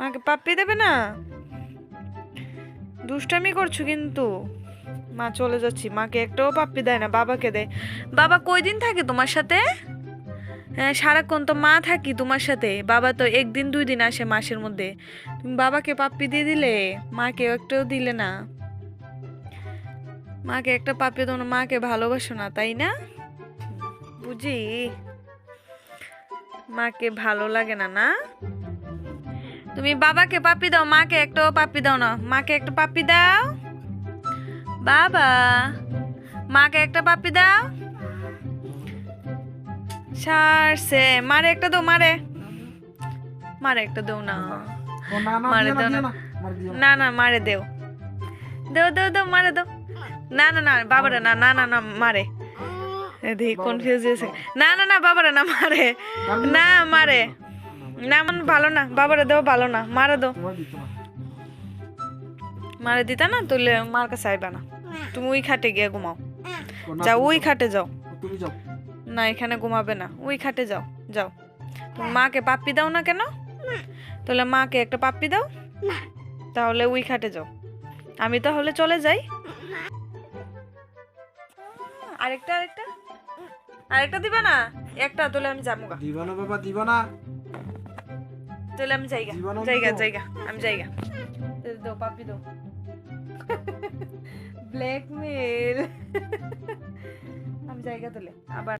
মাকে পাপ্পি দেবে না? দুষ্টামি করছ কিন্তু। মা চলে যাচ্ছি। মাকে একটাও পাপ্পি দেয় না, বাবাকে দেয়। বাবা কয়দিন থাকে তোমার সাথে? হ্যাঁ সারাক্ষণ তো মা থাকি তোমার সাথে। বাবা তো একদিন, দুই দিন আসে মাসের মধ্যে। তুমি বাবাকে পাপ্পি দিয়ে দিলে? মাকে একটাও দিলে না। মাকে একটা পাপ্পি দাও না, মাকে ভালোবাসো না, তাই না? বুঝি? মাকে ভালো লাগে না না? তুমি বাবাকে পাপি দাও মাকে একটাও পাপি দাও না। মাকে একটা পাপি দাও। বাবা মাকে একটা পাপ্পি দাও। সারছে। মারে একটা দাও মারে। মারে একটা দাও না। মারে দিও না, দাও না। না, মারে না। না না মারে দেও। দেও দেও দেও মারে দাও। না না না বাবারে না না না না মারে। দেখি কনফিউজ হয়েছে না না না বাবারে না মারে। না মারে। না মানে ভালো না। বাবারে দেও ভালো না। মারে দাও। না। মারে দিতা না তুলে মার কাছে আইবা না। তুমি ওই খাটে গিয়ে ঘুমাও। যাও ওই খাটে যাও। যাও। না এখানে ঘুমাবে না। ওই খাটে যাও যাও। তুমি মাকে পাপ্পি দাও না কেন? তাহলে মাকে একটা পাপ্পি দাও। তাহলে ওই খাটে যাও। আমি তাহলে চলে যাই। আরেকটা আরেকটা। আরেকটা দিবা না? একটা তাহলে আমি যাব দিবা না বাবা দিবা না। তাহলে আমি জায়গা জায়গা জায়গা আমি জায়গা। দাও পাপি দাও। ব্ল্যাকমেল আমি জায়গা তোলে আবার